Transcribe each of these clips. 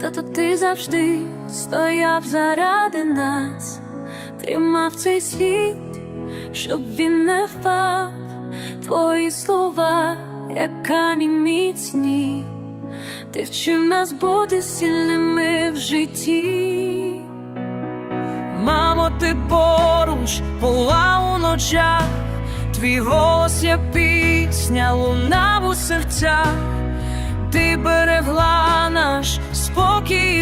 Тато, ти завжди стояв заради нас, тримав цей світ, щоб він не впав. Твої слова, як камінь міцні, ти вчив нас бути сильними в житті. Мамо, ти поруч була у ночах, твій голос як пісня лунав у серцях, ти берегла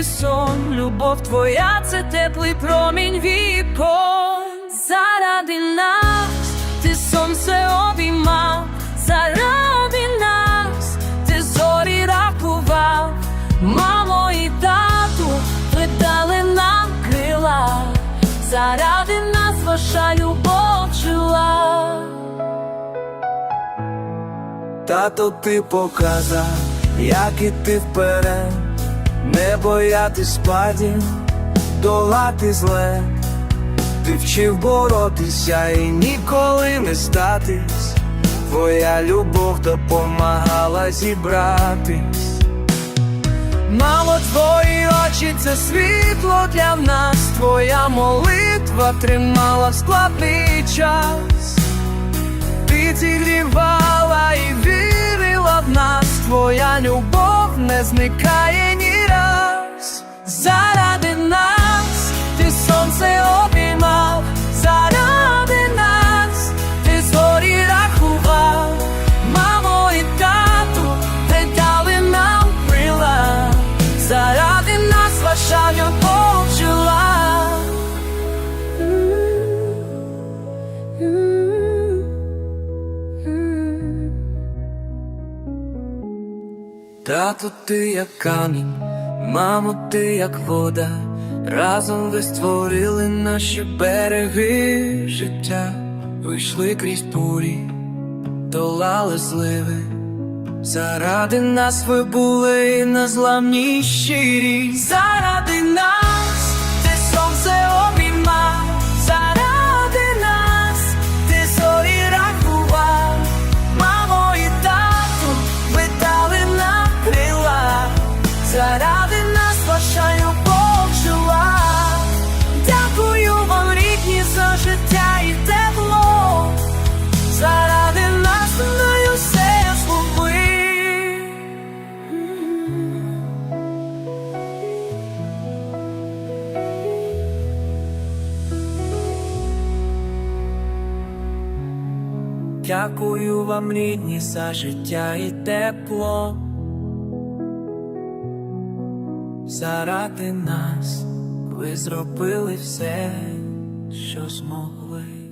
сон, любов твоя це теплий промінь вікон. Заради нас ти сонце обіймав, заради нас ти зорі рахував, мамо і тату придали нам крила, заради нас ваша любов жила. Тато, ти показав, як іти вперед, не боятись падів, долати зле, ти вчив боротися і ніколи не статись, твоя любов допомагала зібратись. Мамо, твої очі це світло для нас, твоя молитва тримала складний час. Ти зігрівала і вірила в нас, твоя любов не зникає Тато, ти як камінь, мамо, ти як вода, разом ви створили наші береги життя, вийшли крізь бурі, долали зливи. Заради нас ви були незламні щирі. Заради нас Дякую вам, рідні, за життя і тепло. Заради нас ви зробили все, що змогли.